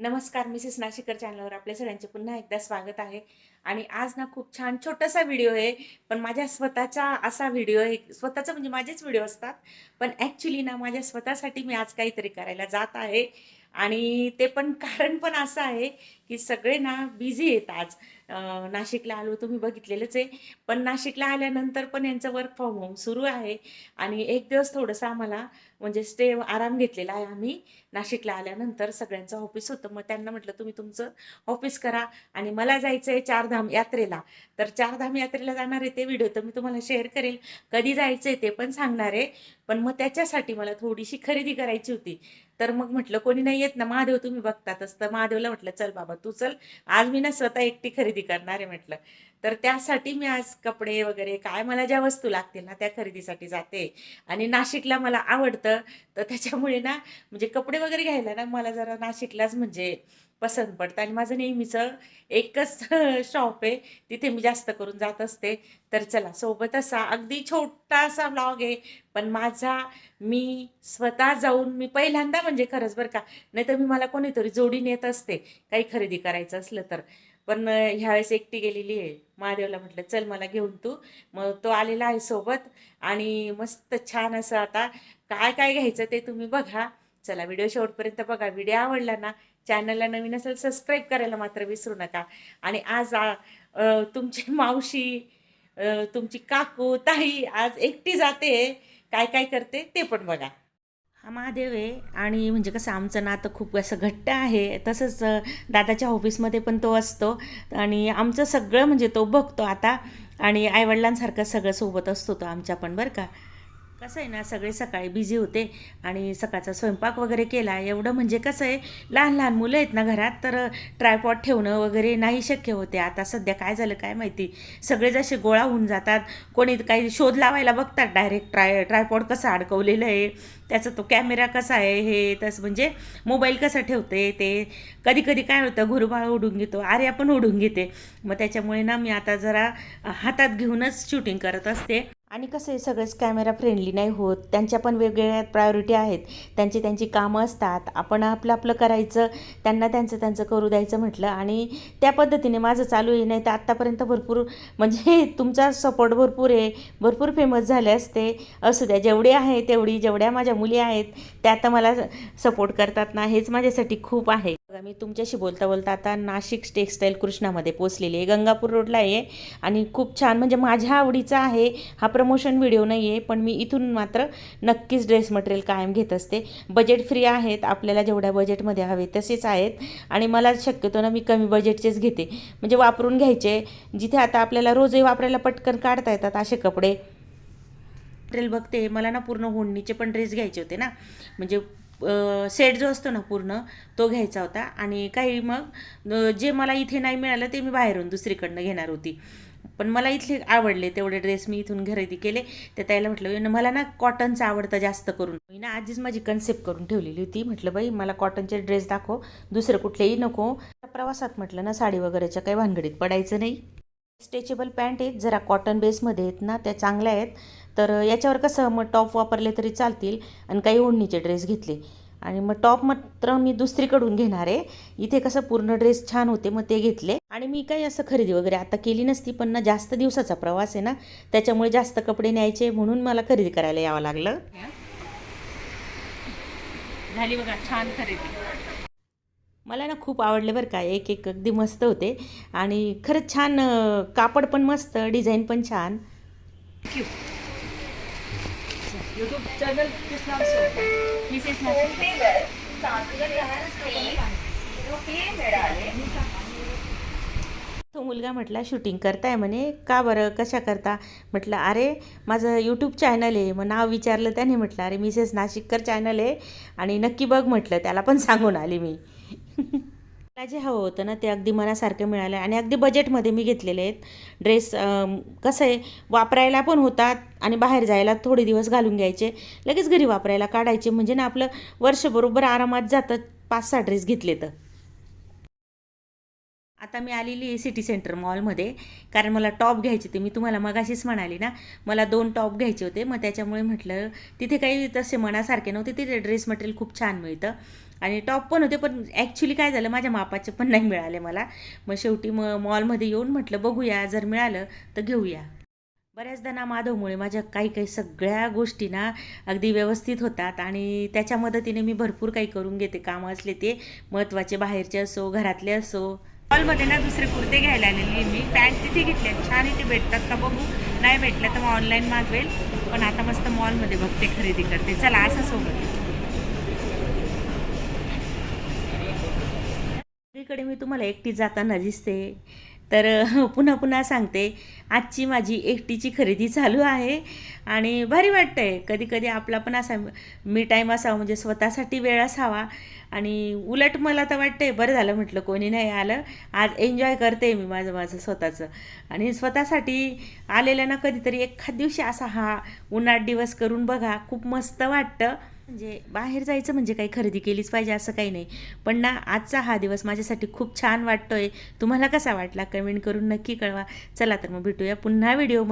नमस्कार मिसेस नाशिकर चॅनलवर आपल्या सगळ्यांचे पुन्हा एकदा स्वागत आहे. आणि आज ना खूप छान छोटासा व्हिडिओ आहे पण माझ्या स्वतःचा असा व्हिडिओ आहे स्वतःचा म्हणजे माझेच व्हिडिओ असतात पण ॲक्च्युली ना माझ्या स्वतःसाठी मी आज काहीतरी करायला जात आहे. आणि ते पण कारण पण असं आहे की सगळे ना बिझी आहेत आज. नाशिकला आलो तुम्ही बघितलेलंच आहे पण नाशिकला आल्यानंतर पण यांचं वर्क फ्रॉम होम सुरू आहे. आणि एक दिवस थोडंसं आम्हाला म्हणजे स्टे आराम घेतलेला आहे आम्ही. नाशिकला आल्यानंतर सगळ्यांचं ऑफिस होतं मग त्यांना म्हटलं तुम्ही तुमचं ऑफिस करा आणि मला जायचं आहे चार चारधाम यात्रेला. तर चारधाम यात्रेला जाणार आहे ते व्हिडिओ तर मी तुम्हाला शेअर करेल. कधी जायचं आहे ते पण सांगणार आहे. पण मग त्याच्यासाठी मला थोडीशी खरेदी करायची होती. तर मग म्हटलं कोणी नाही येत ना महादेव तुम्ही बघतातच तर महादेवला म्हटलं चल बाबा तू चल. आज मी ना स्वतः एकटी खरेदी करणार आहे म्हटलं. तर त्यासाठी मी आज कपडे वगैरे काय मला ज्या वस्तू लागतील ना त्या खरेदीसाठी जाते. आणि नाशिकला मला आवडतं. तर त्याच्यामुळे ना म्हणजे कपडे वगैरे घ्यायला ना मला जरा नाशिकलाच म्हणजे पसंत पडतं. आणि माझं नेहमीचं एकच शॉप आहे तिथे मी जास्त करून जात असते. तर चला सोबत असा अगदी छोटासा ब्लॉग आहे पण माझा मी स्वतः जाऊन मी पहिल्यांदा म्हणजे खरंच बरं का नाही तर मी मला कोणीतरी जोडीने येत असते काही खरेदी करायचं असलं तर. पण ह्यावेळेस एकटी गेलेली आहे. महादेवला म्हटलं चल मला घेऊन तू. मग तो आलेला आहे सोबत. आणि मस्त छान असं आता काय काय घ्यायचं ते तुम्ही बघा. चला व्हिडिओ शेवटपर्यंत बघा. व्हिडिओ आवडला ना चॅनलला नवीन असेल सबस्क्राईब करायला मात्र विसरू नका. आणि आज तुमची मावशी तुमची काकू ताई आज एकटी जाते. काय काय करते ते पण बघा. हा महादेव आहे. आणि म्हणजे कसं आमचं नातं खूप असं घट्ट आहे. तसंच दादाच्या ऑफिसमध्ये पण तो असतो. आणि आमचं सगळं म्हणजे तो बघतो आता. आणि आईवडिलांसारखं सगळं सोबत असतो तो आमच्या पण बरं का. कसं आहे ना सगळे सकाळी बिझी होते आणि सकाळचा स्वयंपाक वगैरे केला. एवढं म्हणजे कसं आहे लहान लहान मुलं आहेत ना घरात तर ट्रायपॉट ठेवणं वगैरे नाही शक्य होते. आता सध्या काय झालं काय माहिती? सगळे जसे गोळा होऊन जातात कोणी काही शोध लावायला बघतात डायरेक्ट ट्राय ट्रायपॉड कसं अडकवलेलं आहे त्याचा तो कॅमेरा कसा आहे हे तसं म्हणजे मोबाईल कसा ठेवते ते कधी कधी काय होतं गुरुबाळ उडून घेतो अरे आपण उडून घेते. मग त्याच्यामुळे ना मी आता जरा हातात घेऊनच शूटिंग करत असते. आणि कसं आहे सगळेच कॅमेरा फ्रेंडली नाही होत. त्यांच्या पण वेगवेगळ्या प्रायोरिटी आहेत. त्यांची त्यांची कामं असतात. आपण आपलं आपलं करायचं त्यांना त्यांचं त्यांचं करू द्यायचं म्हटलं आणि त्या पद्धतीने माझं चालू आहे. नाही तर आत्तापर्यंत भरपूर म्हणजे तुमचा सपोर्ट भरपूर आहे. भरपूर फेमस झाले असते. असू द्या जेवढे आहे तेवढी जेवढ्या माझ्या मुली आहेत त्या आता मला सपोर्ट करतात ना हेच माझ्यासाठी खूप आहे. बघा मी तुमच्याशी बोलता बोलता आता नाशिक टेक्स्टाईल कृष्णामध्ये पोचलेली आहे. गंगापूर रोडला आहे आणि खूप छान म्हणजे माझ्या आवडीचा आहे हा प्रमोशन व्हिडिओ नाही आहे पण मी इथून मात्र नक्कीच ड्रेस मटेरियल कायम घेत असते. बजेट फ्री आहेत आपल्याला जेवढ्या बजेटमध्ये हवे तसेच आहेत आणि मला शक्यतो ना मी कमी बजेटचेच घेते. म्हणजे वापरून घ्यायचे जिथे आता आपल्याला रोजही वापरायला पटकन काढता येतात असे कपडे. मटेरियल बघते मला ना पूर्ण होंडणीचे पण ड्रेस घ्यायचे होते ना. म्हणजे सेट जो असतो ना पूर्ण तो घ्यायचा होता. आणि काही मग जे मला इथे नाही मिळालं ते मी बाहेरून दुसरीकडनं घेणार होती. पण मला इथले आवडले तेवढे ड्रेस मी इथून खरेदी केले. तर त्याला म्हटलं मला ना कॉटनचं आवडतं जास्त करून. मी ना आधीच माझी कन्सेप्ट करून ठेवलेली होती. म्हटलं बाई मला कॉटनचे ड्रेस दाखव. दुसरं कुठलेही नको. प्रवासात म्हटलं ना साडी वगैरेच्या काही भानगडीत पडायचं नाही. स्ट्रेचेबल पॅन्ट आहेत जरा कॉटन बेसमध्ये आहेत ना त्या चांगल्या आहेत. तर याच्यावर कसं मग टॉप वापरले तरी चालतील आणि काही ओढणीचे ड्रेस घेतले. आणि मग टॉप मात्र मी दुसरीकडून घेणार आहे. इथे कसं पूर्ण ड्रेस छान होते मग ते घेतले. आणि मी काही असं खरेदी वगैरे आता केली नसती पण ना जास्त दिवसाचा प्रवास आहे ना त्याच्यामुळे जास्त कपडे न्यायचे म्हणून मला खरेदी करायला यावं लागलं. झाली बघा छान खरेदी. मला ना खूप आवडले बरं का. एक एक अगदी मस्त होते. आणि खरंच छान कापड पण मस्त डिझाईन पण छान. है? तो मुलगा म्हटला शूटिंग करताय म्हणे. का बरं? कशा करता? म्हटलं अरे माझं यूट्यूब चॅनल आहे. मग नाव विचारलं त्याने म्हटलं अरे मिसेस नाशिककर चॅनल आहे. आणि नक्की बघ म्हटलं त्याला पण सांगून आली मी. मला जे हवं होतं ना ते अगदी मनासारखं मिळालं. आणि अगदी बजेटमध्ये मी घेतलेले आहेत. ड्रेस कसं आहे वापरायला पण होतात आणि बाहेर जायला थोडे दिवस घालून घ्यायचे. लगेच घरी वापरायला काढायचे. म्हणजे ना आपलं वर्षबरोबर आरामात जातं पाच सहा ड्रेस घेतले तर. आता मी आलेली आहे सिटी सेंटर मॉलमध्ये कारण मला टॉप घ्यायचे होते. मी तुम्हाला मगाशीच म्हणाली ना मला दोन टॉप घ्यायचे होते. मग त्याच्यामुळे म्हटलं तिथे काही तसे मनासारखे नव्हते. तिथे ड्रेस मटेरियल खूप छान मिळतं. आणि टॉप पण होते पण ॲक्च्युली काय झालं माझ्या मापाचे पण नाही मिळाले मला. मग शेवटी मग मॉलमध्ये येऊन म्हटलं बघूया जर मिळालं तर घेऊया. बऱ्याचदा ना माधवमुळे माझ्या काही काही सगळ्या गोष्टी ना अगदी व्यवस्थित होतात. आणि त्याच्या मदतीने मी भरपूर काही करून घेते. कामं असले ते महत्त्वाचे बाहेरचे असो घरातले असो. मॉलमध्ये ना दुसरे कुर्ते घ्यायला आलेली मी. पॅन्ट तिथे घेतल्या छान इथे भेटतात का बघू? नाही भेटल्या तर मग ऑनलाईन मागवेल. पण आता मस्त मॉलमध्ये बघते खरेदी करते. चला असं सोबत. सगळीकडे मी तुम्हाला एकटी जाताना दिसते. तर पुन्हा पुन्हा सांगते आजची माझी एकटीची खरेदी चालू आहे. आणि भारी वाटतंय. कधी कधी आपला पण असा मी टाईम असावा म्हणजे स्वतःसाठी वेळ असावा आणि उलट मला तर वाटते बरं झालं म्हटलं कोणी नाही आलं. आज एन्जॉय करते मी माझं माझं स्वतःचं. आणि स्वतःसाठी आलेल्यांना ना कधीतरी एखाद दिवशी असा हा उन्हाळ दिवस करून बघा खूप मस्त वाटतं. म्हणजे बाहेर जायचं म्हणजे काही खरेदी केलीच पाहिजे असं काही नाही. पण ना आजचा हा दिवस माझ्यासाठी खूप छान वाटतोय. तुम्हाला कसा वाटला? कमेंट करून नक्की कळवा. चला तर मग भेटूया पुन्हा व्हिडिओ